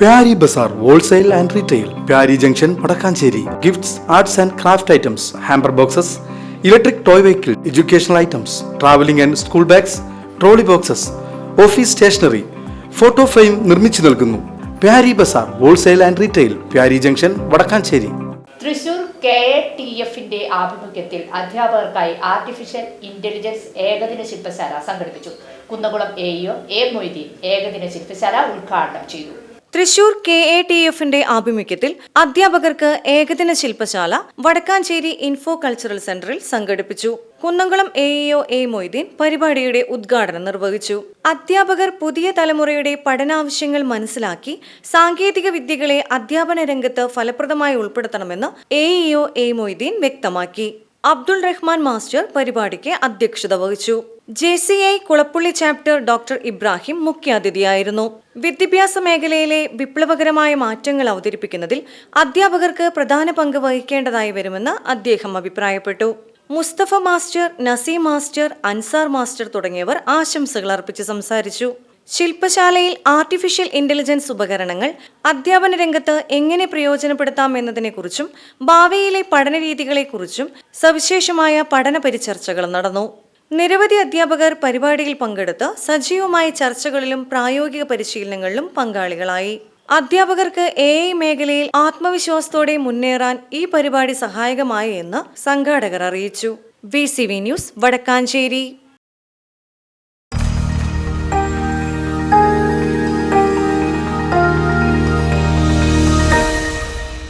Pyari Bazar wholesale and retail Pyari junction Vadakkanchery. Gifts arts and craft items hamper boxes electric toy vehicle educational items travelling and school bags trolley boxes office stationery photo frame നിർമ്മിച്ചു നൽകുന്നു. Pyari Bazar wholesale and retail Pyari junction Vadakkanchery. Thrissur K A T എഫിന്റെ ആഭിമുഖ്യത്തിൽ അധ്യാപകർക്കായി artificial intelligence ഏകദിന ശില്പശാല സംഘടിപ്പിച്ചു. Kunnamkulam A EO A Moideen ഏകദിന ശില്പശാല ഉദ്ഘാടനം ചെയ്തു. തൃശൂർ കെ എ ടി എഫിന്റെ ആഭിമുഖ്യത്തിൽ അധ്യാപകർക്ക് ഏകദിന ശില്പശാല വടക്കാഞ്ചേരി ഇൻഫോ കൾച്ചറൽ സെന്ററിൽ സംഘടിപ്പിച്ചു. Kunnamkulam A EO A Moideen പരിപാടിയുടെ ഉദ്ഘാടനം നിർവഹിച്ചു. അധ്യാപകർ പുതിയ തലമുറയുടെ പഠനാവശ്യങ്ങൾ മനസ്സിലാക്കി സാങ്കേതിക വിദ്യകളെ അധ്യാപന രംഗത്ത് ഫലപ്രദമായി ഉൾപ്പെടുത്തണമെന്ന് എ ഇഒ എ മൊയ്തീൻ വ്യക്തമാക്കി. അബ്ദുൾ റഹ്മാൻ മാസ്റ്റർ പരിപാടിക്ക് അധ്യക്ഷത വഹിച്ചു. J C I Kulappully chapter doctor Ibrahim മുഖ്യാതിഥിയായിരുന്നു. വിദ്യാഭ്യാസ മേഖലയിലെ വിപ്ലവകരമായ മാറ്റങ്ങൾ അവതരിപ്പിക്കുന്നതിൽ അധ്യാപകർക്ക് പ്രധാന പങ്ക് വഹിക്കേണ്ടതായി വരുമെന്ന് അദ്ദേഹം അഭിപ്രായപ്പെട്ടു. Musthafa master Naseem master Ansar master തുടങ്ങിയവർ ആശംസകൾ അർപ്പിച്ച് സംസാരിച്ചു. ശില്പശാലയിൽ ആർട്ടിഫിഷ്യൽ ഇന്റലിജൻസ് ഉപകരണങ്ങൾ അധ്യാപന രംഗത്ത് എങ്ങനെ പ്രയോജനപ്പെടുത്താം എന്നതിനെക്കുറിച്ചും ഭാവിയിലെ പഠനരീതികളെക്കുറിച്ചും സവിശേഷമായ പഠന പരിചർച്ചകൾ നടന്നു. നിരവധി അധ്യാപകർ പരിപാടിയിൽ പങ്കെടുത്ത് സജീവമായ ചർച്ചകളിലും പ്രായോഗിക പരിശീലനങ്ങളിലും പങ്കാളികളായി. അധ്യാപകർക്ക് എ ഐ മേഖലയിൽ ആത്മവിശ്വാസത്തോടെ മുന്നേറാൻ ഈ പരിപാടി സഹായകമായി എന്ന് സംഘാടകർ അറിയിച്ചു. V C V news Vadakkanchery.